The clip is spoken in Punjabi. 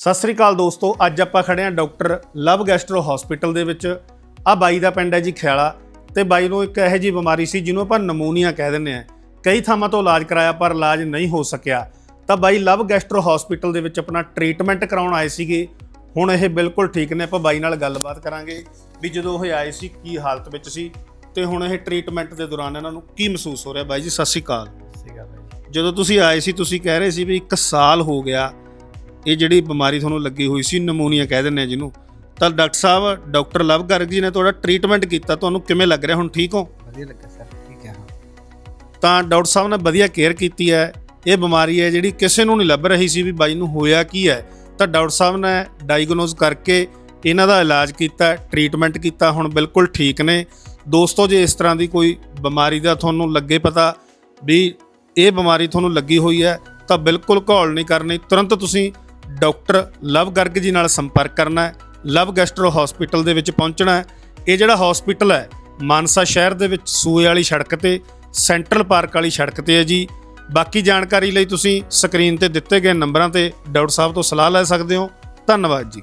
ਸਤਿ ਸ੍ਰੀ ਅਕਾਲ ਦੋਸਤੋ ਅੱਜ ਆਪਾਂ ਖੜੇ ਹਾਂ ਡਾਕਟਰ ਲਵ ਗੈਸਟਰੋ ਹਸਪੀਟਲ ਦੇ ਵਿੱਚ। ਆ ਬਾਈ ਦਾ ਪਿੰਡ ਹੈ ਜੀ ਖਿਆਲਾ ਤੇ ਬਾਈ ਨੂੰ ਇੱਕ ਇਹੋ ਜੀ ਬਿਮਾਰੀ ਸੀ ਜਿਹਨੂੰ ਆਪਾਂ ਨਮੂਨੀਆ ਕਹਿ ਦਿੰਦੇ ਆ ਕਈ ਥਾਵਾਂ ਤੋਂ ਇਲਾਜ ਕਰਾਇਆ ਪਰ ਇਲਾਜ ਨਹੀਂ ਹੋ ਸਕਿਆ। ਤਾਂ ਬਾਈ ਲਵ ਗੈਸਟਰੋ ਹਸਪੀਟਲ ਦੇ ਵਿੱਚ ਆਪਣਾ ਟ੍ਰੀਟਮੈਂਟ ਕਰਾਉਣ ਆਏ ਸੀਗੇ। ਹੁਣ ਇਹ ਬਿਲਕੁਲ ਠੀਕ ਨੇ ਆਪਾਂ ਬਾਈ ਨਾਲ ਗੱਲਬਾਤ ਕਰਾਂਗੇ ਵੀ ਜਦੋਂ ਉਹ ਆਏ ਸੀ ਕੀ ਹਾਲਤ ਵਿੱਚ ਸੀ ਤੇ ਹੁਣ ਇਹ ਟ੍ਰੀਟਮੈਂਟ ਦੇ ਦੌਰਾਨ ਇਹਨਾਂ ਨੂੰ ਕੀ ਮਹਿਸੂਸ ਹੋ ਰਿਹਾ? ਬਾਈ ਜੀ ਸਤਿ ਸ੍ਰੀ ਅਕਾਲ। ਸੀਗਾ ਬਾਈ ਜਦੋਂ ਤੁਸੀਂ ਆਏ ਸੀ ਤੁਸੀਂ ਕਹਿ ਰਹੇ ਸੀ ਵੀ 1 ਸਾਲ ਹੋ ਗਿਆ ਇਹ ਜਿਹੜੀ ਬਿਮਾਰੀ ਤੁਹਾਨੂੰ ਲੱਗੀ ਹੋਈ ਸੀ ਨਮੂਨੀਆ ਕਹਿ ਦਿੰਦੇ ਆ ਜਿਹਨੂੰ ਤਾਂ ਡਾਕਟਰ ਸਾਹਿਬ ਡਾਕਟਰ ਲਵ ਗਰਗ ਜੀ ਨੇ ਤੁਹਾਡਾ ਟ੍ਰੀਟਮੈਂਟ ਕੀਤਾ ਤੁਹਾਨੂੰ ਕਿਵੇਂ ਲੱਗ ਰਿਹਾ? ਹੁਣ ਠੀਕ ਹੋ? ਵਧੀਆ ਲੱਗਾ ਸਰ ਠੀਕ ਹੈ ਤਾਂ ਡਾਕਟਰ ਸਾਹਿਬ ਨੇ ਵਧੀਆ ਕੇਅਰ ਕੀਤੀ ਹੈ। ਇਹ ਬਿਮਾਰੀ ਹੈ ਜਿਹੜੀ ਕਿਸੇ ਨੂੰ ਨਹੀਂ ਲੱਭ ਰਹੀ ਸੀ ਵੀ ਬਾਈ ਨੂੰ ਹੋਇਆ ਕੀ ਹੈ। ਤਾਂ ਡਾਕਟਰ ਸਾਹਿਬ ਨੇ ਡਾਇਗਨੋਸ ਕਰਕੇ ਇਹਨਾਂ ਦਾ ਇਲਾਜ ਕੀਤਾ ਟ੍ਰੀਟਮੈਂਟ ਕੀਤਾ ਹੁਣ ਬਿਲਕੁਲ ਠੀਕ ਨੇ। ਦੋਸਤੋ ਜੇ ਇਸ ਤਰ੍ਹਾਂ ਦੀ ਕੋਈ ਬਿਮਾਰੀ ਦਾ ਤੁਹਾਨੂੰ ਲੱਗੇ ਪਤਾ ਵੀ ਇਹ ਬਿਮਾਰੀ ਤੁਹਾਨੂੰ ਲੱਗੀ ਹੋਈ ਹੈ ਤਾਂ ਬਿਲਕੁਲ ਘੋਲ ਨਹੀਂ ਕਰਨੀ। ਤੁਰੰਤ ਤੁਸੀਂ ਡਾਕਟਰ ਲਵ ਗਰਗ ਜੀ ਨਾਲ ਸੰਪਰਕ ਕਰਨਾ ਹੈ, ਲਵ ਗੈਸਟਰੋ ਹਸਪੀਟਲ ਦੇ ਵਿੱਚ ਪਹੁੰਚਣਾ ਹੈ। ਇਹ ਜਿਹੜਾ ਹਸਪੀਟਲ ਹੈ, ਮਾਨਸਾ ਸ਼ਹਿਰ ਦੇ ਵਿੱਚ ਸੂਏ ਵਾਲੀ ਸੜਕ ਤੇ, ਸੈਂਟਰਲ ਪਾਰਕ ਵਾਲੀ ਸੜਕ ਤੇ ਹੈ ਜੀ। ਬਾਕੀ ਜਾਣਕਾਰੀ ਲਈ ਤੁਸੀਂ ਸਕਰੀਨ ਤੇ ਦਿੱਤੇ ਗਏ ਨੰਬਰਾਂ ਤੇ ਡਾਕਟਰ ਸਾਹਿਬ ਤੋਂ ਸਲਾਹ ਲੈ ਸਕਦੇ ਹੋ। ਧੰਨਵਾਦ ਜੀ।